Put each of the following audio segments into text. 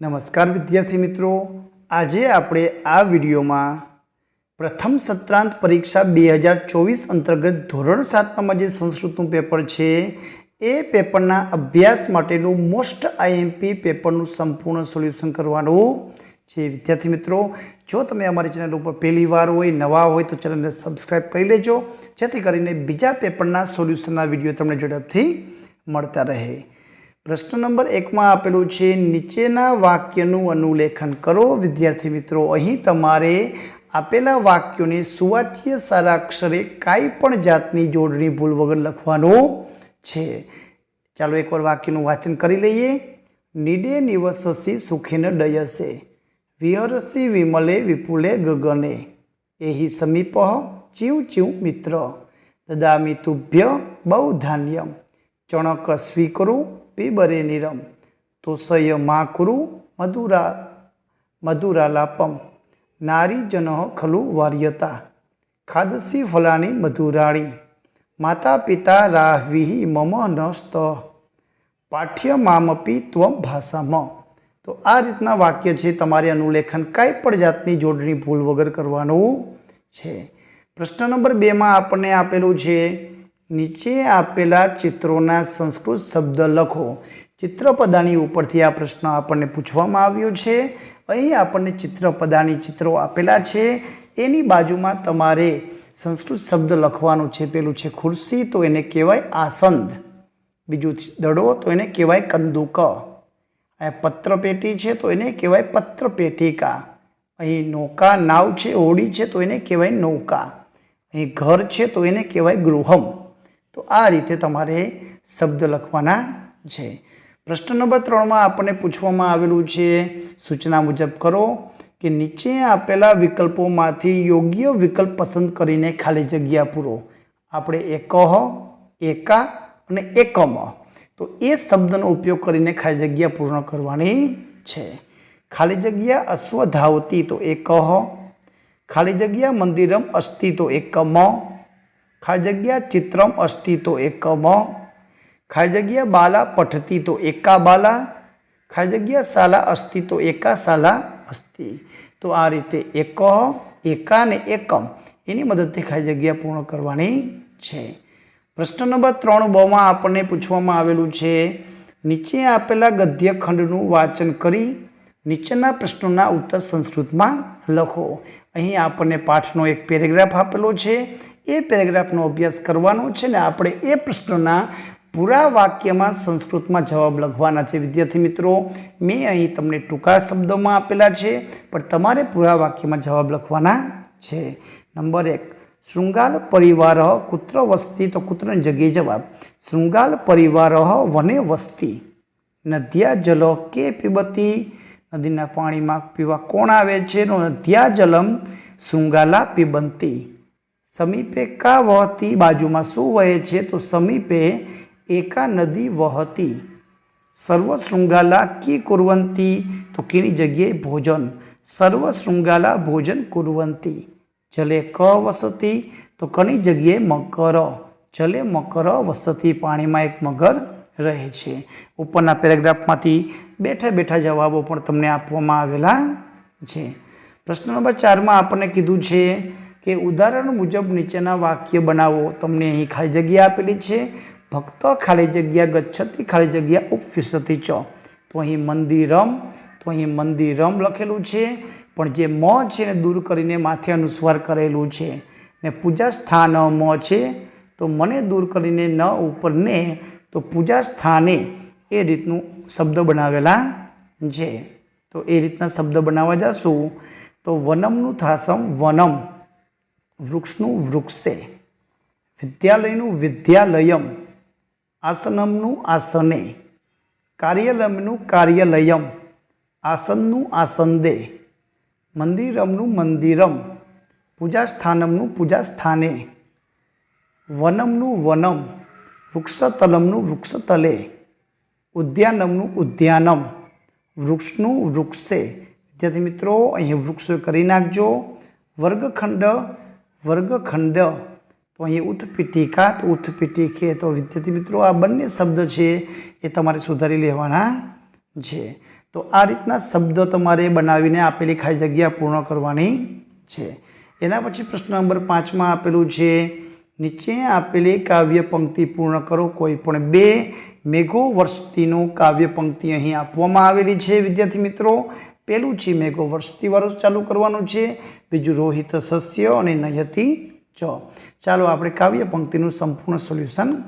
નમસ્કાર વિદ્યાર્થી મિત્રો. આજે આપણે આ વિડીયોમાં પ્રથમ સત્રાંત પરીક્ષા બે હજાર ચોવીસ અંતર્ગત ધોરણ સાતમાં જે સંસ્કૃતનું પેપર છે, એ પેપરના અભ્યાસ માટેનું મોસ્ટ આઈએમપી પેપરનું સંપૂર્ણ સોલ્યુશન કરવાનું છે. વિદ્યાર્થી મિત્રો, જો તમે અમારી ચેનલ ઉપર પહેલી વાર હોય, નવા હોય, તો ચેનલને સબસ્ક્રાઈબ કરી લેજો, જેથી કરીને બીજા પેપરના સોલ્યુશનના વીડિયો તમને ઝડપથી મળતા રહે. પ્રશ્ન નંબર એકમાં આપેલું છે, નીચેના વાક્યનું અનુલેખન કરો. વિદ્યાર્થી મિત્રો, અહીં તમારે આપેલા વાક્યોને સુવાચ્ય સારા અક્ષરે કાંઈ પણ જાતની જોડણી ભૂલ વગર લખવાનું છે. ચાલો એકવાર વાક્યનું વાંચન કરી લઈએ. નિડે નિવસસી સુખેન ડયસે, વિહરસી વિમલે વિપુલે ગગને. એહી સમીપ ચીવ ચીવ મિત્ર, દદામી તુભ્ય બહુ ધાન્યમ ચણક સ્વીકરું પીબરે નિરમ. તોષય મા કુરુ મધુરા મધુરાલાપમ નારીજન ખલુ વાર્યતા. ખાદસી ફલાની મધુરાણી. માતા પિતા રાહવિહી મમ નસ્ત. પાઠ્ય મામપી ત્વમ ભાષામ. તો આ રીતના વાક્ય છે તમારે અનુલેખન કાંઈ પણ જાતની જોડણી ભૂલ વગર કરવાનું છે. પ્રશ્ન નંબર બેમાં આપણને આપેલું છે નીચે આપેલા ચિત્રોના સંસ્કૃત શબ્દ લખો. ચિત્રપદાની ઉપરથી આ પ્રશ્ન આપણને પૂછવામાં આવ્યો છે. અહીં આપણને ચિત્રપદાની ચિત્રો આપેલા છે. એની બાજુમાં તમારે સંસ્કૃત શબ્દ લખવાનું છે પેલું છે ખુરશી, તો એને કહેવાય આસંદ. બીજું દડો, તો એને કહેવાય કંદુક. આ પત્રપેટી છે, તો એને કહેવાય પત્રપેટિકા. અહીં નૌકા નાવ છે હોડી છે, તો એને કહેવાય નૌકા. અહીં ઘર છે, તો એને કહેવાય ગૃહમ. તો આ રીતે તમારે શબ્દ લખવાના છે. પ્રશ્ન નંબર ત્રણમાં આપણને પૂછવામાં આવેલું છે, સૂચના મુજબ કરો કે નીચે આપેલા વિકલ્પોમાંથી યોગ્ય વિકલ્પ પસંદ કરીને ખાલી જગ્યા પૂરો. આપણે એકહ એકા અને એકમ તો એ શબ્દનો ઉપયોગ કરીને ખાલી જગ્યા પૂર્ણ કરવાની છે. ખાલી જગ્યા અશ્વધાવતી તો એકહ ખાલી જગ્યા મંદિરમ અસ્તિ તો એકમ ખાલી જગ્યા ચિત્રમ અસ્તિ તો એકમ. ખાલી જગ્યા બાલા પઠતી તો એકા બાલા. ખાલી જગ્યા શાલા અસ્તિ તો એકા શાલા અસ્તિ. તો આ રીતે એક, એકા ને એકમ એની મદદથી ખાલી જગ્યા પૂર્ણ કરવાની છે. પ્રશ્ન નંબર ત્રણ બમાં આપણને પૂછવામાં આવેલું છે, નીચે આપેલા ગદ્યખંડનું વાંચન કરી નીચેના પ્રશ્નોના ઉત્તર સંસ્કૃતમાં લખો. અહીં આપણને પાઠનો એક પેરેગ્રાફ આપેલો છે. એ પેરેગ્રાફનો અભ્યાસ કરવાનો છે ને આપણે એ પ્રશ્નોના પૂરા વાક્યમાં સંસ્કૃતમાં જવાબ લખવાના છે. વિદ્યાર્થી મિત્રો, મેં અહીં તમને ટૂંકા શબ્દોમાં આપેલા છે, પણ તમારે પૂરા વાક્યમાં જવાબ લખવાના છે. નંબર એક, શૃંગાલ પરિવાર કુત્ર વસ્તી તો કુત્રની જગ્યાએ જવાબ. શૃંગાલ પરિવાર વને વસ્તી. નદ્યા જલ કે પીબતી નદીના પાણીમાં પીવા કોણ આવે છે? નદ્યા જલમ શૃંગાલા પીબંતી. સમીપે કા વહતી બાજુમાં શું વહે છે? તો સમીપે એકા નદી વહતી. સર્વ શૃંગાલા કી કુરવંતી? તો કીની જગ્યાએ ભોજન. સર્વ શૃંગાલા ભોજન કુરવંતી. જલે ક વસતી? તો કની જગ્યાએ મકર. જલે મકર વસતી. પાણીમાં એક મગર રહે છે. ઉપરના પેરેગ્રાફમાંથી બેઠા બેઠા જવાબો પણ તમને આપવામાં આવેલા છે. પ્રશ્ન નંબર ચારમાં આપણને કીધું છે કે ઉદાહરણ મુજબ નીચેના વાક્ય બનાવો. તમને અહીં ખાલી જગ્યા આપેલી છે. ભક્ત ખાલી જગ્યા, ગચ્છતી ખાલી જગ્યા ઉપવિશતી ચ. તો અહીં મંદિરમ, તો અહીં મંદિરમ લખેલું છે. પણ જે મ છે એને દૂર કરીને માથે અનુસ્વાર કરેલું છે. ને પૂજા સ્થાન મ છે. તો મને દૂર કરીને ન ઉપર ને તો પૂજા સ્થાને એ રીતનું શબ્દ બનાવેલા છે. તો એ રીતના શબ્દ બનાવવા જશું તો વનમનું થાસમ વનમ, વૃક્ષનું વૃક્ષે, વિદ્યાલયનું વિદ્યાલયમ, આસનમનું આસને, કાર્યાલયનું કાર્યાલયમ, આસનનું આસંદે, મંદિરમનું મંદિરમ પૂજાસ્થાનમનું પૂજાસ્થાને વનમનું વનમ વૃક્ષતલમનું વૃક્ષતલે, ઉદ્યાનમનું ઉદ્યાનમ, વૃક્ષનું વૃક્ષે. વિદ્યાર્થી મિત્રો અહીં વૃક્ષ કરી નાખજો. વર્ગખંડ વર્ગખંડ. તો અહીં ઉત્પીઠિકા, તો ઉત્પીઠિકે. તો વિદ્યાર્થી મિત્રો, આ બંને શબ્દ છે એ તમારે સુધારી લેવાના છે. તો આ રીતના શબ્દ તમારે બનાવીને આપેલી ખાલી જગ્યા પૂર્ણ કરવાની છે. એના પછી પ્રશ્ન નંબર પાંચમાં આપેલું છે નીચે આપેલી કાવ્ય પંક્તિ પૂર્ણ કરો. કોઈ પણ બે મેઘો વર્ષતીનું કાવ્ય પંક્તિ અહીં આપવામાં આવેલી છે, વિદ્યાર્થી મિત્રો. પેલું છે મેઘો વર્ષતીવાળું ચાલુ કરવાનું છે, બીજું રોહિત સસ્ય અને નયતી ચ ચાલો આપણે કાવ્ય પંક્તિનું સંપૂર્ણ સોલ્યુશન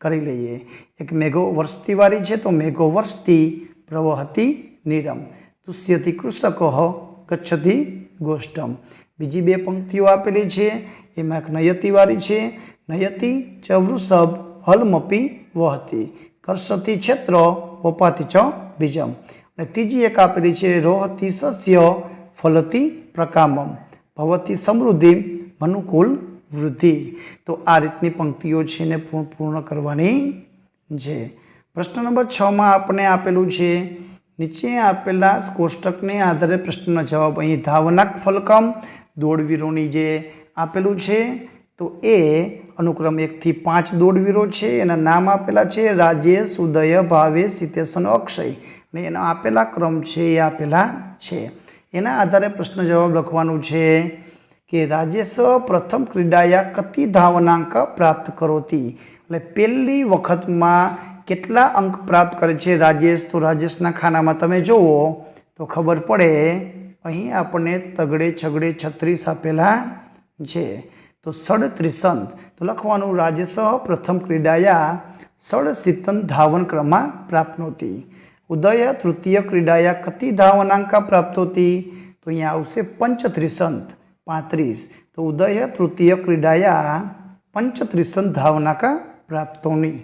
કરી લઈએ. એક મેઘો વર્ષતીવાળી છે તો મેઘો વર્ષતી પ્રવહતી નિરમ. તુષ્યથી કૃષકો ગચ્છતી ગોષ્ઠમ. બીજી બે પંક્તિઓ આપેલી છે. એમાં એક નયતિવાળી છે. નયતિ ચ વૃષભ હલમપી વહતી. કર્ષતી ક્ષેત્ર વપાતી ચ બીજમ. અને ત્રીજી એક આપેલી છે, રોહતી સસ્ય ફલતી પ્રકામમ. ભવતી સમૃદ્ધિ મનુકુલ વૃદ્ધિ. તો આ રીતની પંક્તિઓ છે એને પૂર્ણ કરવાની છે. પ્રશ્ન નંબર છમાં આપણે આપેલું છે, નીચે આપેલા કોષ્ટકને આધારે પ્રશ્નના જવાબ અહીં ધાવનાક ફલકમ, દોડવીરોની જે આપેલું છે. તો એ અનુક્રમ એકથી પાંચ દોડવીરો છે. એના નામ આપેલા છે રાજેશ ઉદય ભાવેશ અને અક્ષય. અને એના આપેલા ક્રમ છે એ આપેલા છે. એના આધારે પ્રશ્ન જવાબ લખવાનું છે કે રાજેશ પ્રથમ ક્રીડાયા કતિ ધાવનાંક પ્રાપ્ત કરોતી. એટલે પહેલી વખતમાં કેટલા અંક પ્રાપ્ત કરે છે રાજેશ? તો રાજેશના ખાનામાં તમે જુઓ તો ખબર પડે. અહીં આપણને તગડે છગડે છત્રીસ આપેલા છે. તો સડત્રીસંત, તો લખવાનું રાજેશ પ્રથમ ક્રીડાયા ષડસિતન ધાવન ક્રમા પ્રાપ્નોતી. ઉદય તૃતીય ક્રીડાયા કતિ ધાવનાંકા પ્રાપ્તોતી. તો અહીંયા આવશે પંચત્રીસંત, પાંત્રીસ. તો ઉદય તૃતીય ક્રીડાયા પંચત્રીસંત ધાવનાકા પ્રાપ્તોની.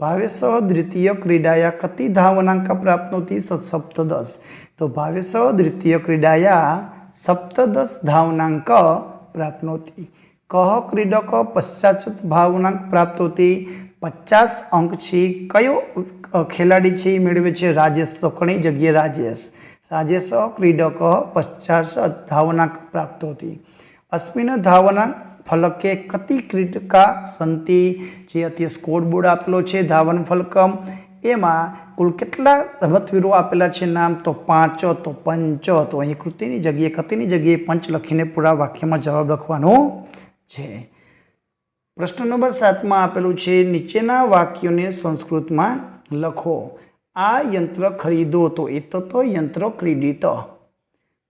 ભાવેશ દ્વિતીય ક્રીડાયા કતિ ધાવનાંકા પ્રાપ્નોતિ સપ્તદશ તો ભાવેશ દ્વિતીય ક્રીડાયા સપ્તદશ ધાવનાંક પ્રાપ્નોતિ કહ ક્રીડક પશ્ચાત ભાવનાંક પ્રાપ્તોતિ પચાસ અંક છે કયો ખેલાડી છે મેળવે છે? રાજેશ તો ઘણી જગ્યાએ રાજેશ. રાજેશ ક્રીડક પચાસ ધાવનાંક પ્રાપ્તોતિ અસ્મિન ધાવનાંક ફલકે કતિ ક્રીડકા સંતિ, જે અત્યારે સ્કોર બોર્ડ આપેલો છે, ધાવન ફલકમ. એમાં કુલ કેટલા રમતવીરો આપેલા છે નામ? તો પાંચ, તો પંચ, તો અહીં કૃતિની જગ્યાએ કતિની જગ્યાએ પંચ લખીને પૂરા વાક્યમાં જવાબ લખવાનો છે. પ્રશ્ન નંબર સાતમાં આપેલું છે, નીચેના વાક્યોને સંસ્કૃતમાં લખો. આ યંત્ર ખરીદો તો એ તો યંત્ર ક્રીડિત.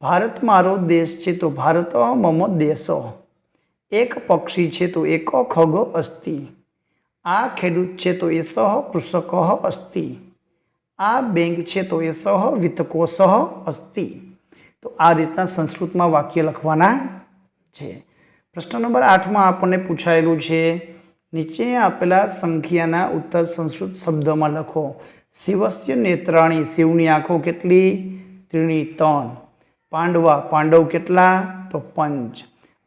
ભારત મારો દેશ છે તો ભારત મમ દેશો. એક પક્ષી છે તો એક ખગ અસ્તિ. આ ખેડૂત છે તો એ સહ કૃષક અસ્તિ. આ બેંક છે તો એ સહ વિત્તકોષ અસ્તિ. તો આ રીતના સંસ્કૃતમાં વાક્ય લખવાના છે. પ્રશ્ન નંબર આઠમાં આપણને પૂછાયેલું છે, નીચે આપેલા સંખ્યાના ઉત્તર સંસ્કૃત શબ્દમાં લખો. શિવસ્ય નેત્રાણી, શિવની આંખો કેટલી? ત્રીણી, ત્રણ. પાંડવા, પાંડવ કેટલા? તો પંચ.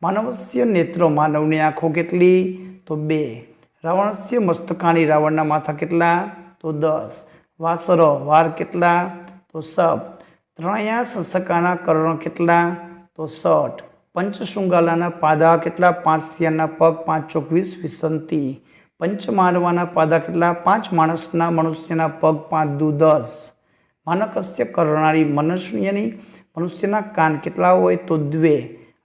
માનવસ્ય નેત્રો, માનવની આંખો કેટલી? તો બે. રાવણસ્ય મસ્તકાની રાવણના માથા કેટલા? તો દસ. વાસર, વાર કેટલા? તો સપ. ત્રણયા સસકાના કરણો કેટલા? તો સઠ. પંચશૃંગાલાના પાદા કેટલા? પાંચ સિયાના પગ, પાંચ ચોકવીસ વિસંતી. પંચમાનવાના પાદા કેટલા? પાંચ માણસના મનુષ્યના પગ, પાંચ દુ દસ. માનકસ્ય કરનારી મનુષ્યની, મનુષ્યના કાન કેટલા હોય? તો દ્વે.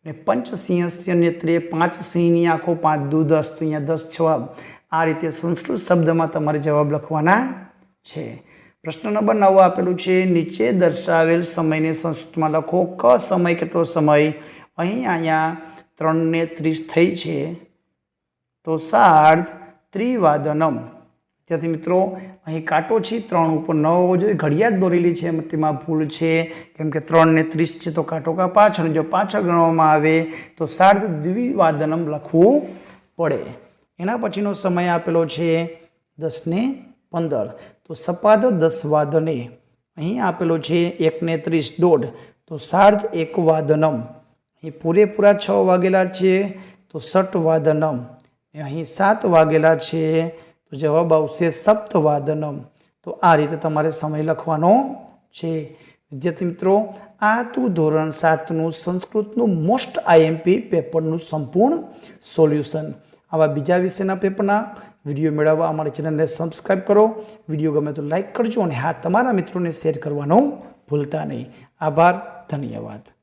અને પંચસિંહસ્ય નેત્રે, પાંચ સિંહની આંખો, પાંચ દુ દસ. તો અહીંયા દસ જવાબ આ રીતે સંસ્કૃત શબ્દમાં તમારે જવાબ લખવાના છે. પ્રશ્ન નંબર નવ આપેલું છે, નીચે દર્શાવેલ સમયને સંસ્કૃતમાં લખો. ક સમય કેટલો સમય? અહીં અહીંયા ત્રણને ત્રીસ થઈ છે. તો સાર્ધ ત્રિવાદનમ. ત્યાંથી મિત્રો, અહીં કાંટો છે, ત્રણ ઉપર ન હોવો જોઈએ. ઘડિયાળ દોરેલી છે તેમાં ભૂલ છે. કેમ કે ત્રણને ત્રીસ છે, તો કાંટો કા પાછળ જો પાછળ ગણવામાં આવે, તો સાર્ધ દ્વિવાદનમ લખવું પડે. એના પછીનો સમય આપેલો છે દસને પંદર. તો સપાદ દસ વાદને અહીં આપેલો છે એકને ત્રીસ દોઢ. તો સાર્ધ એક વાદનમ. અહીં પૂરેપૂરા છ વાગેલા છે, તો સટ વાદનમ. અહીં સાત વાગેલા છે, તો જવાબ આવશે સપ્તવાદનમ તો આ રીતે તમારે સમય લખવાનો છે. વિદ્યાર્થી મિત્રો, આ તું ધોરણ સાતનું સંસ્કૃતનું મોસ્ટ આઈએમપી પેપરનું સંપૂર્ણ સોલ્યુશન આવા બીજા વિષયના પેપરના વીડિયો મેળવવા અમારી ચેનલને સબસ્ક્રાઈબ કરો. વીડિયો ગમે તો લાઇક કરજો અને હા, તમારા મિત્રોને શેર કરવાનું ભૂલતા નહીં. આભાર, ધન્યવાદ.